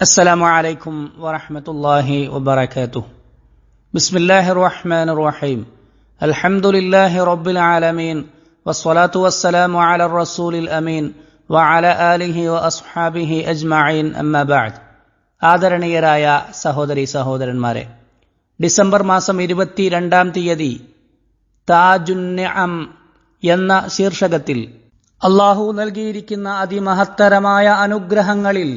السلام عليكم ورحمة الله وبركاته بسم الله الرحمن الرحيم الحمد لله رب العالمين والصلاة والسلام على الرسول الأمين وعلى آله وأصحابه أجمعين أما بعد ആദരണീയരായ സഹോദരി സഹോദരന്മാരെ ഡിസംബർ മാസം ഇരുപത്തിരണ്ടാം തീയതി താജുന്നം എന്ന ശീർഷകത്തിൽ അള്ളാഹു നൽകിയിരിക്കുന്ന അതിമഹത്തരമായ അനുഗ്രഹങ്ങളിൽ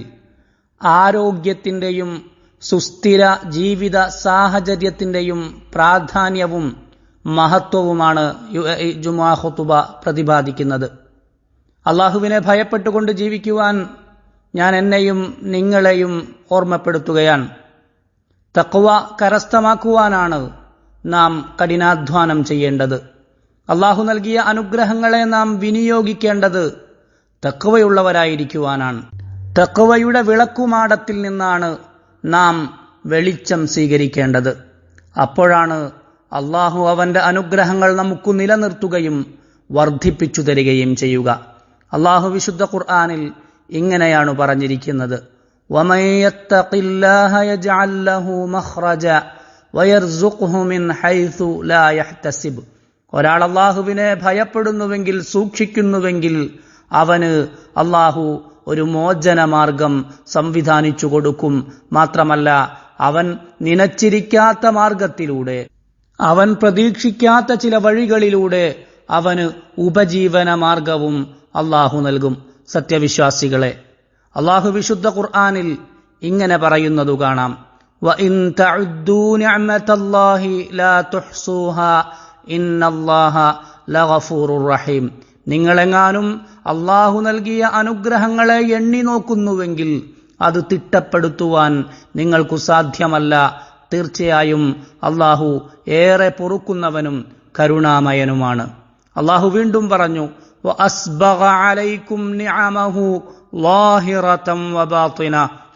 ആരോഗ്യത്തിന്റെയും സുസ്ഥിര ജീവിത സാഹചര്യത്തിന്റെയും പ്രാധാന്യവും മഹത്വവുമാണ് ജുമാഹുത്തുബ പ്രതിപാദിക്കുന്നത്. അള്ളാഹുവിനെ ഭയപ്പെട്ടുകൊണ്ട് ജീവിക്കുവാൻ ഞാൻ എന്നെയും നിങ്ങളെയും ഓർമ്മപ്പെടുത്തുകയാണ്. തക്വ കരസ്ഥമാക്കുവാനാണ് നാം കഠിനാധ്വാനം ചെയ്യേണ്ടത്. അള്ളാഹു നൽകിയ അനുഗ്രഹങ്ങളെ നാം വിനിയോഗിക്കേണ്ടത് തക്വയുള്ളവരായിരിക്കുവാനാണ് തെക്കുവയുടെ വിളക്കുമാടത്തിൽ നിന്നാണ് നാം വെളിച്ചം സ്വീകരിക്കേണ്ടത്. അപ്പോഴാണ് അള്ളാഹു അവന്റെ അനുഗ്രഹങ്ങൾ നമുക്ക് നിലനിർത്തുകയും വർദ്ധിപ്പിച്ചു തരികയും ചെയ്യുക. അള്ളാഹു വിശുദ്ധ ഖുർആാനിൽ ഇങ്ങനെയാണ് പറഞ്ഞിരിക്കുന്നത്. ഒരാൾ അള്ളാഹുവിനെ ഭയപ്പെടുന്നുവെങ്കിൽ സൂക്ഷിക്കുന്നുവെങ്കിൽ അവന് അള്ളാഹു ഒരു മോചനമാർഗം സംവിധാനിച്ചു കൊടുക്കും. മാത്രമല്ല അവൻ നിനച്ചിരിക്കാത്ത മാർഗത്തിലൂടെ അവൻ പ്രതീക്ഷിക്കാത്ത ചില വഴികളിലൂടെ അവന് ഉപജീവന മാർഗവും അള്ളാഹു നൽകും. സത്യവിശ്വാസികളെ അള്ളാഹു വിശുദ്ധ ഖുർആാനിൽ ഇങ്ങനെ പറയുന്നതു കാണാം. റഹീം. നിങ്ങളെങ്ങാനും അള്ളാഹു നൽകിയ അനുഗ്രഹങ്ങളെ എണ്ണി നോക്കുന്നുവെങ്കിൽ അത് തിട്ടപ്പെടുത്തുവാൻ നിങ്ങൾക്കു സാധ്യമല്ല. തീർച്ചയായും അള്ളാഹു ഏറെ പൊറുക്കുന്നവനും കരുണാമയനുമാണ്. അള്ളാഹു വീണ്ടും പറഞ്ഞു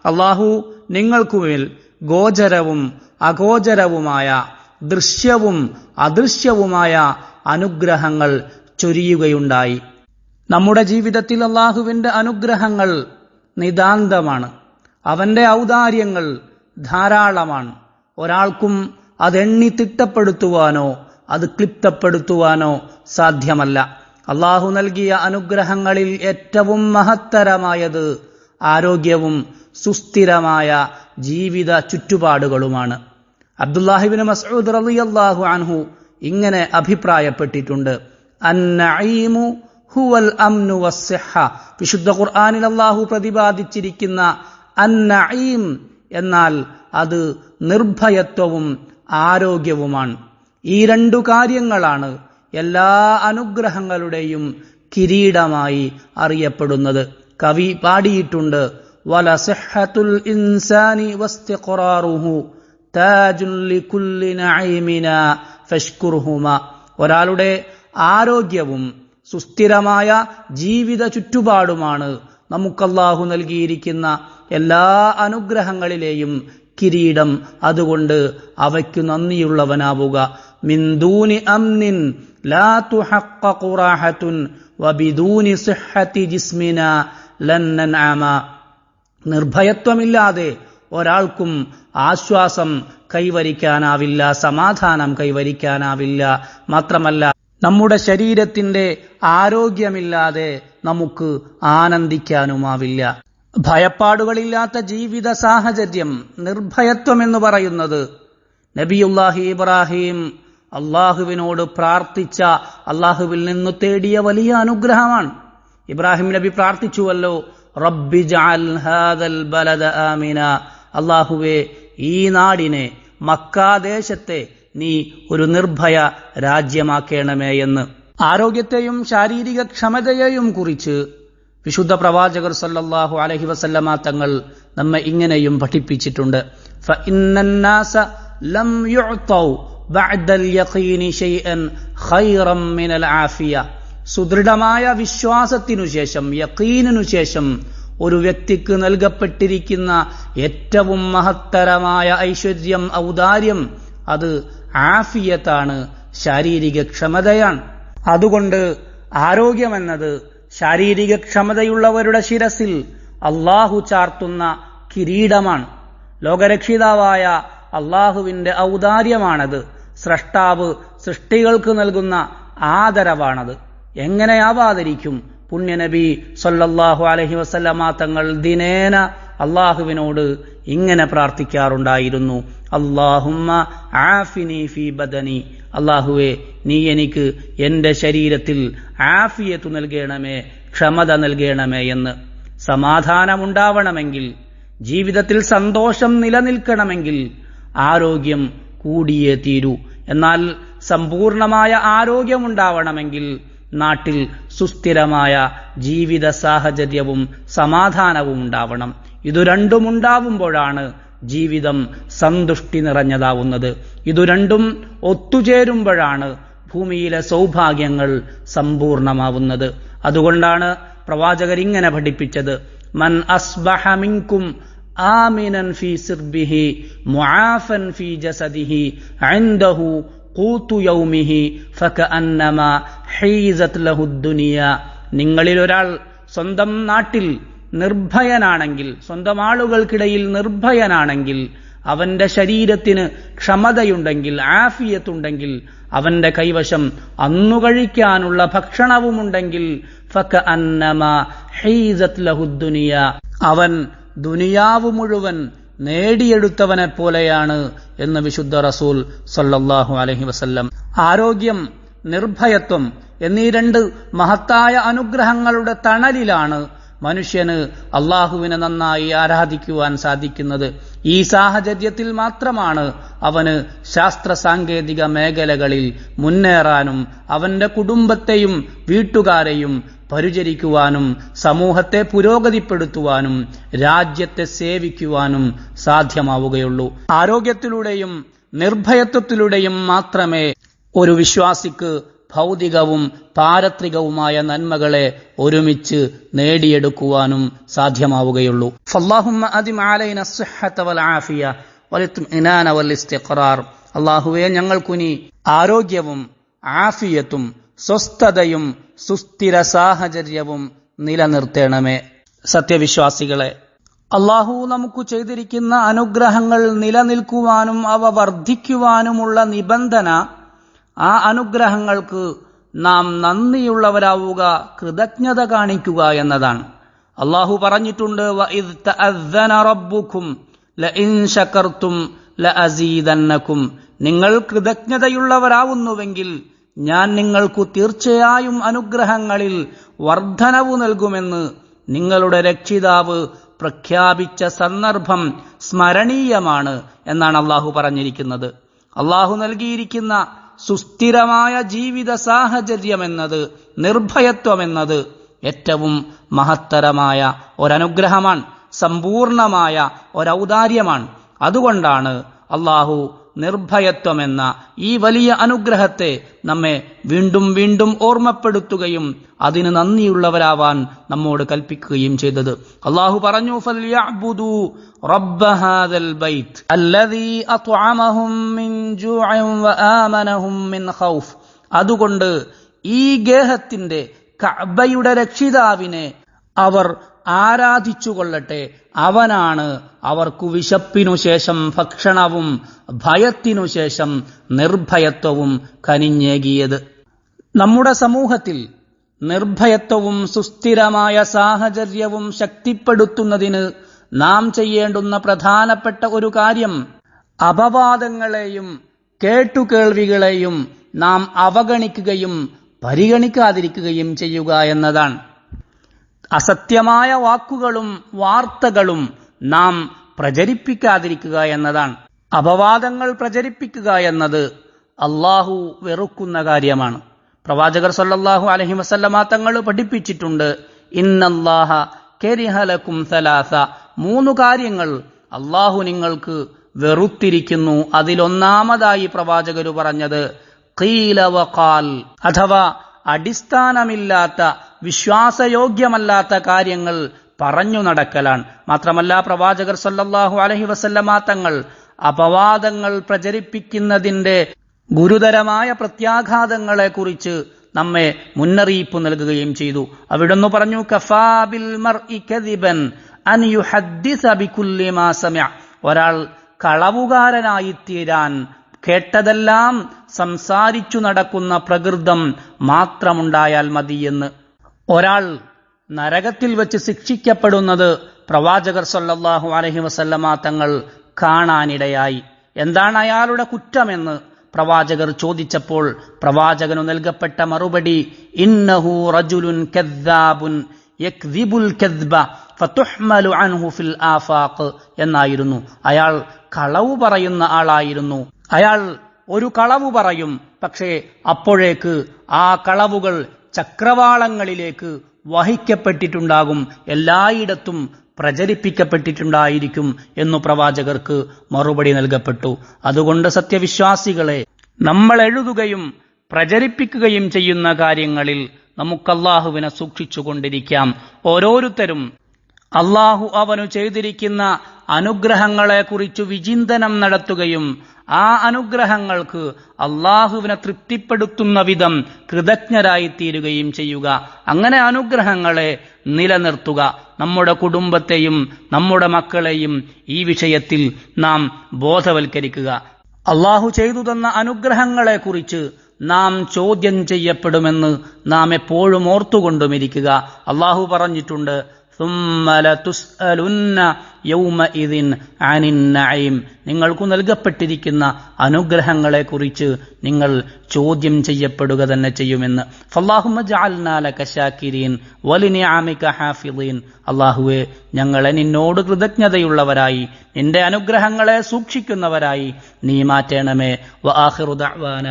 അള്ളാഹു നിങ്ങൾക്കുമേൽ ഗോചരവും അഗോചരവുമായ ദൃശ്യവും അദൃശ്യവുമായ അനുഗ്രഹങ്ങൾ ചൊരിയുകയുണ്ടായി. നമ്മുടെ ജീവിതത്തിൽ അള്ളാഹുവിന്റെ അനുഗ്രഹങ്ങൾ നിതാന്തമാണ്. അവന്റെ ഔദാര്യങ്ങൾ ധാരാളമാണ്. ഒരാൾക്കും അതെണ്ണി തിട്ടപ്പെടുത്തുവാനോ അത് ക്ലിപ്തപ്പെടുത്തുവാനോ സാധ്യമല്ല. അള്ളാഹു നൽകിയ അനുഗ്രഹങ്ങളിൽ ഏറ്റവും മഹത്തരമായത് ആരോഗ്യവും സുസ്ഥിരമായ ജീവിത ചുറ്റുപാടുകളുമാണ്. അബ്ദുല്ലാഹിബിന് മസൂദ് റളിയല്ലാഹു അൻഹു ഇങ്ങനെ അഭിപ്രായപ്പെട്ടിട്ടുണ്ട്. അന്നഈമു ഹുവൽ അംനു വസ്സിഹ. വിശുദ്ധ ഖുർആനിൽ അള്ളാഹു പ്രതിപാദിച്ചിരിക്കുന്ന അന്നഈം എന്നാൽ അത് നിർഭയത്വവും ആരോഗ്യവുമാണ്. ഈ രണ്ടു കാര്യങ്ങളാണ് എല്ലാ അനുഗ്രഹങ്ങളുടെയും കിരീടമായി അറിയപ്പെടുന്നത്. കവി പാടിയിട്ടുണ്ട് വല സിഹത്തുൽ ഇൻസാനി വസ്തിഖറാറുഹു താജുൻ ലികുല്ലി നഈമിന ഫഷ്കുർഹുമ. ഒരാളുടെ ആരോഗ്യവും സുസ്ഥിരമായ ജീവിത ചുറ്റുപാടുമാണ് നമുക്കല്ലാഹു നൽകിയിരിക്കുന്ന എല്ലാ അനുഗ്രഹങ്ങളിലെയും കിരീടം. അതുകൊണ്ട് അവയ്ക്കു നന്ദിയുള്ളവനാവുക. മിന്ദൂനി അംനിൻ ലാ നിർഭയത്വമില്ലാതെ ഒരാൾക്കും ആശ്വാസം കൈവരിക്കാനാവില്ല സമാധാനം കൈവരിക്കാനാവില്ല. മാത്രമല്ല നമ്മുടെ ശരീരത്തിന്റെ ആരോഗ്യമില്ലാതെ നമുക്ക് ആനന്ദിക്കാനുമാവില്ല. ഭയപ്പാടുകളില്ലാത്ത ജീവിത സാഹചര്യം നിർഭയത്വം എന്ന് പറയുന്നത് നബിയുല്ലാഹി ഇബ്രാഹിം അള്ളാഹുവിനോട് പ്രാർത്ഥിച്ച അള്ളാഹുവിൽ നിന്ന് തേടിയ വലിയ അനുഗ്രഹമാണ്. ഇബ്രാഹിം നബി പ്രാർത്ഥിച്ചുവല്ലോ റബ്ബി ബലദ ആമിന. അള്ളാഹുവെ ഈ നാടിനെ മക്കാദേശത്തെ നീ ഒരു നിർഭയ രാജ്യമാക്കേണമേ എന്ന്. ആരോഗ്യത്തെയും ശാരീരിക ക്ഷമതയെയും കുറിച്ച് വിശുദ്ധ പ്രവാചകർ സല്ലാഹു അലഹി വസല്ലമ തങ്ങൾ നമ്മെ ഇങ്ങനെയും പഠിപ്പിച്ചിട്ടുണ്ട്. സുദൃഢമായ വിശ്വാസത്തിനു ശേഷം യക്കീനു ശേഷം ഒരു വ്യക്തിക്ക് നൽകപ്പെട്ടിരിക്കുന്ന ഏറ്റവും മഹത്തരമായ ഐശ്വര്യം ഔദാര്യം അത് ആഫിയത്താണ് ശാരീരിക ക്ഷമതയാണ്. അതുകൊണ്ട് ആരോഗ്യമെന്നത് ശാരീരിക ക്ഷമതയുള്ളവരുടെ ശിരസിൽ അള്ളാഹു ചാർത്തുന്ന കിരീടമാണ്. ലോകരക്ഷിതാവായ അള്ളാഹുവിന്റെ ഔദാര്യമാണത്. സ്രഷ്ടാവ് സൃഷ്ടികൾക്ക് നൽകുന്ന ആദരവാണത്. എങ്ങനെയാവാതിരിക്കും പുണ്യനബി സൊല്ലാഹു അലഹി വസല്ലമ തങ്ങൾ ദിനേന അള്ളാഹുവിനോട് ഇങ്ങനെ പ്രാർത്ഥിക്കാറുണ്ടായിരുന്നു. അള്ളാഹുമ്മ ആഫിനി ഫി ബദനി. അള്ളാഹുവെ നീ എനിക്ക് എന്റെ ശരീരത്തിൽ ആഫിയത്ത് നൽകണമേ ക്ഷമത നൽകണമേ എന്ന്. സമാധാനമുണ്ടാവണമെങ്കിൽ ജീവിതത്തിൽ സന്തോഷം നിലനിൽക്കണമെങ്കിൽ ആരോഗ്യം കൂടിയേ തീരൂ. എന്നാൽ സമ്പൂർണമായ ആരോഗ്യമുണ്ടാവണമെങ്കിൽ നാട്ടിൽ സുസ്ഥിരമായ ജീവിത സാഹചര്യവും സമാധാനവും ഉണ്ടാവണം. ഇതു രണ്ടും ഉണ്ടാവുമ്പോഴാണ് ജീവിതം സന്തുഷ്ടി നിറഞ്ഞതാവുന്നത്. ഇതു രണ്ടും ഒത്തുചേരുമ്പോഴാണ് ഭൂമിയിലെ സൗഭാഗ്യങ്ങൾ സമ്പൂർണമാവുന്നത്. അതുകൊണ്ടാണ് പ്രവാചകർ ഇങ്ങനെ പഠിപ്പിച്ചത്. മൻ അസ്ബഹ മിൻകും ആമിനൻ ഫി സിർബിഹി മുആഫൻ ഫി ജസദിഹി ഇൻദഹു ഖൂതു യൗമിഹി ഫകഅന്നമാ ഹീസത് ലഹു നിങ്ങളിൽ ഒരാൾ സ്വന്തം നാട്ടിൽ നിർഭയനാണെങ്കിൽ സ്വന്തം ആളുകൾക്കിടയിൽ നിർഭയനാണെങ്കിൽ അവന്റെ ശരീരത്തിന് ക്ഷമതയുണ്ടെങ്കിൽ ആഫിയത്തുണ്ടെങ്കിൽ അവന്റെ കൈവശം അന്നു കഴിക്കാനുള്ള ഭക്ഷണവുമുണ്ടെങ്കിൽ ഫക അന്നമ അവൻ ദുനിയാവ് മുഴുവൻ നേടിയെടുത്തവനെ പോലെയാണ് എന്ന് വിശുദ്ധ റസൂൽ സല്ലാഹു അലഹി വസല്ലം. ആരോഗ്യം നിർഭയത്വം എന്നീ രണ്ട് മഹത്തായ അനുഗ്രഹങ്ങളുടെ തണലിലാണ് മനുഷ്യന് അള്ളാഹുവിനെ നന്നായി ആരാധിക്കുവാൻ സാധിക്കുന്നത് ഈ സാഹചര്യത്തിൽ മാത്രമാണ് അവന് ശാസ്ത്ര സാങ്കേതിക മേഖലകളിൽ മുന്നേറാനും അവന്റെ കുടുംബത്തെയും വീട്ടുകാരെയും പരിചരിക്കുവാനും സമൂഹത്തെ പുരോഗതിപ്പെടുത്തുവാനും രാജ്യത്തെ സേവിക്കുവാനും സാധ്യമാവുകയുള്ളൂ. ആരോഗ്യത്തിലൂടെയും നിർഭയത്വത്തിലൂടെയും മാത്രമേ ഒരു വിശ്വാസിക്ക് ഭൗതികവും പാരത്രികവുമായ നന്മകളെ ഒരുമിച്ച് നേടിയെടുക്കുവാനും സാധ്യമാവുകയുള്ളൂ. ഫല്ലാഹുമ്മ അസ്സഹത വൽ ആഫിയ വൽ ഇത്മിനാന വൽ ഇസ്തിഖറാർ. അല്ലാഹുവേ ഞങ്ങൾക്കുനി ആരോഗ്യവും ആഫിയത്തും സ്വസ്ഥതയും സുസ്ഥിര സാഹചര്യവും നിലനിർത്തേണമേ. സത്യവിശ്വാസികളെ അള്ളാഹു നമുക്ക് ചെയ്തിരിക്കുന്ന അനുഗ്രഹങ്ങൾ നിലനിൽക്കുവാനും അവ വർദ്ധിക്കുവാനുമുള്ള നിബന്ധന ആ അനുഗ്രഹങ്ങൾക്ക് നാം നന്ദിയുള്ളവരാവുക കൃതജ്ഞത കാണിക്കുക എന്നതാണ്. അള്ളാഹു പറഞ്ഞിട്ടുണ്ട് "വഇദ് തഅദ്ദന റബ്ബുക്കും ലഇൻ ശകർത്തും ലഅസീദന്നക്കും. നിങ്ങൾ കൃതജ്ഞതയുള്ളവരാവുന്നുവെങ്കിൽ ഞാൻ നിങ്ങൾക്കു തീർച്ചയായും അനുഗ്രഹങ്ങളിൽ വർദ്ധനവ് നൽകുമെന്ന് നിങ്ങളുടെ രക്ഷിതാവ് പ്രഖ്യാപിച്ച സന്ദർഭം സ്മരണീയമാണ് എന്നാണ് അള്ളാഹു പറഞ്ഞിരിക്കുന്നത്. അള്ളാഹു നൽകിയിരിക്കുന്ന സുസ്ഥിരമായ ജീവിത സാഹചര്യമെന്നത് നിർഭയത്വമെന്നത് ഏറ്റവും മഹത്തരമായ ഒരനുഗ്രഹമാണ് സമ്പൂർണമായ ഒരൗദാര്യമാണ്. അതുകൊണ്ടാണ് അള്ളാഹു നിർഭയത്വമെന്ന ഈ വലിയ അനുഗ്രഹത്തെ നമ്മെ വീണ്ടും വീണ്ടും ഓർമ്മപ്പെടുത്തുകയും അതിന് നന്ദിയുള്ളവരാവാൻ നമ്മോട് കൽപ്പിക്കുകയും ചെയ്തത്. അള്ളാഹു പറഞ്ഞു അതുകൊണ്ട് ഈ ഗേഹത്തിന്റെ കഅബയുടെ രക്ഷിതാവിനെ അവർ ആരാധിച്ചുകൊള്ളട്ടെ. അവനാണ് അവർക്കു വിശപ്പിനു ശേഷം ഭക്ഷണവും ഭയത്തിനു ശേഷം നിർഭയത്വവും കനിഞ്ഞേകിയത്. നമ്മുടെ സമൂഹത്തിൽ നിർഭയത്വവും സുസ്ഥിരമായ സാഹചര്യവും ശക്തിപ്പെടുത്തുന്നതിന് നാം ചെയ്യേണ്ടുന്ന പ്രധാനപ്പെട്ട ഒരു കാര്യം അപവാദങ്ങളെയും കേട്ടുകേൾവികളെയും നാം അവഗണിക്കുകയും പരിഗണിക്കാതിരിക്കുകയും ചെയ്യുക എന്നതാണ്. അസത്യമായ വാക്കുകളും വാർത്തകളും നാം പ്രചരിപ്പിക്കാതിരിക്കുക എന്നതാണ്. അപവാദങ്ങൾ പ്രചരിപ്പിക്കുക എന്നത് അള്ളാഹു വെറുക്കുന്ന കാര്യമാണ്. പ്രവാചകർ സല്ലാഹു അലഹി വസല്ലമ തങ്ങൾ പഠിപ്പിച്ചിട്ടുണ്ട് ഇന്നല്ലാഹ കെരിഹലക്കും സലാസ. മൂന്ന് കാര്യങ്ങൾ അള്ളാഹു നിങ്ങൾക്ക് വെറുത്തിരിക്കുന്നു. അതിലൊന്നാമതായി പ്രവാചകർ പറഞ്ഞത് ഖീല വഖാൽ. അഥവാ അടിസ്ഥാനമില്ലാത്ത വിശ്വാസയോഗ്യമല്ലാത്ത കാര്യങ്ങൾ പറഞ്ഞു നടക്കലാണ്. മാത്രമല്ല പ്രവാചകർ സല്ലാഹു അലഹി വസല്ലമ തങ്ങൾ അപവാദങ്ങൾ പ്രചരിപ്പിക്കുന്നതിന്റെ ഗുരുതരമായ പ്രത്യാഘാതങ്ങളെക്കുറിച്ച് നമ്മെ മുന്നറിയിപ്പ് നൽകുകയും ചെയ്തു. അവിടുന്ന് പറഞ്ഞു കഫാബിൽ ഒരാൾ കളവുകാരനായി തീരാൻ കേട്ടതെല്ലാം സംസാരിച്ചു നടക്കുന്ന പ്രകൃതം മാത്രമുണ്ടായാൽ മതിയെന്ന് ഒരാൾ നരകത്തിൽ വെച്ച് ശിക്ഷിക്കപ്പെടുന്നത് പ്രവാചകർ സല്ലല്ലാഹു അലഹി വസല്ലമ തങ്ങൾ കാണാനിടയായി. എന്താണ് അയാളുടെ കുറ്റമെന്ന് പ്രവാചകർ ചോദിച്ചപ്പോൾ പ്രവാചകനു നൽകപ്പെട്ട മറുപടി ഇന്നഹു റജുലുൻ ഫതുഹ്മലു അൻഹു ഫിൽ ആഫാഖ് എന്നായിരുന്നു. അയാൾ കളവ് പറയുന്ന ആളായിരുന്നു. അയാൾ ഒരു കളവ് പറയും പക്ഷേ അപ്പോഴേക്ക് ആ കളവുകൾ ചക്രവാളങ്ങളിലേക്ക് വഹിക്കപ്പെട്ടിട്ടുണ്ടാകും. എല്ലായിടത്തും പ്രചരിപ്പിക്കപ്പെട്ടിട്ടുണ്ടായിരിക്കും എന്നു പ്രവാചകർക്ക് മറുപടി നൽകപ്പെട്ടു. അതുകൊണ്ട് സത്യവിശ്വാസികളെ നമ്മൾ എഴുതുകയും പ്രചരിപ്പിക്കുകയും ചെയ്യുന്ന കാര്യങ്ങളിൽ നമുക്കല്ലാഹുവിനെ സൂക്ഷിച്ചുകൊണ്ടിരിക്കാം. ഓരോരുത്തരും അള്ളാഹു അവനു ചെയ്തിരിക്കുന്ന അനുഗ്രഹങ്ങളെക്കുറിച്ച് വിചിന്തനം നടത്തുകയും ആ അനുഗ്രഹങ്ങൾക്ക് അള്ളാഹുവിനെ തൃപ്തിപ്പെടുത്തുന്ന വിധം കൃതജ്ഞരായിത്തീരുകയും ചെയ്യുക. അങ്ങനെ അനുഗ്രഹങ്ങളെ നിലനിർത്തുക. നമ്മുടെ കുടുംബത്തെയും നമ്മുടെ മക്കളെയും ഈ വിഷയത്തിൽ നാം ബോധവൽക്കരിക്കുക. അള്ളാഹു ചെയ്തു തന്ന അനുഗ്രഹങ്ങളെക്കുറിച്ച് നാം ചോദ്യം ചെയ്യപ്പെടുമെന്ന് നാം എപ്പോഴും ഓർത്തുകൊണ്ടുമിരിക്കുക. അള്ളാഹു പറഞ്ഞിട്ടുണ്ട് ثم لتسألن يومئذ عن النعيم നിങ്ങൾക്കു നൽകപ്പെട്ടിരിക്കുന്ന അനുഗ്രഹങ്ങളെക്കുറിച്ച് നിങ്ങൾ ചോദ്യം ചെയ്യപ്പെടുക തന്നെ ചെയ്യുമെന്ന് ഫല്ലാഹുമ്മ ജഅൽനാ ലക ശാകിരീൻ വലിനിഅമിക ഹാഫിളീൻ അല്ലാഹുവേ ഞങ്ങളെ നിന്നോട് കൃതജ്ഞതയുള്ളവരായി നിന്റെ അനുഗ്രഹങ്ങളെ സൂക്ഷിക്കുന്നവരായി നീ മാറ്റണമേ വആഖിറു ദഅവാന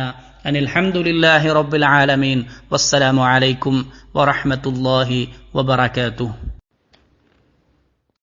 അനിൽ ഹംദുലില്ലാഹി റബ്ബിൽ ആലമീൻ വസ്സലാമു അലൈക്കും വറഹ്മത്തുള്ളാഹി വബറകാതുഹു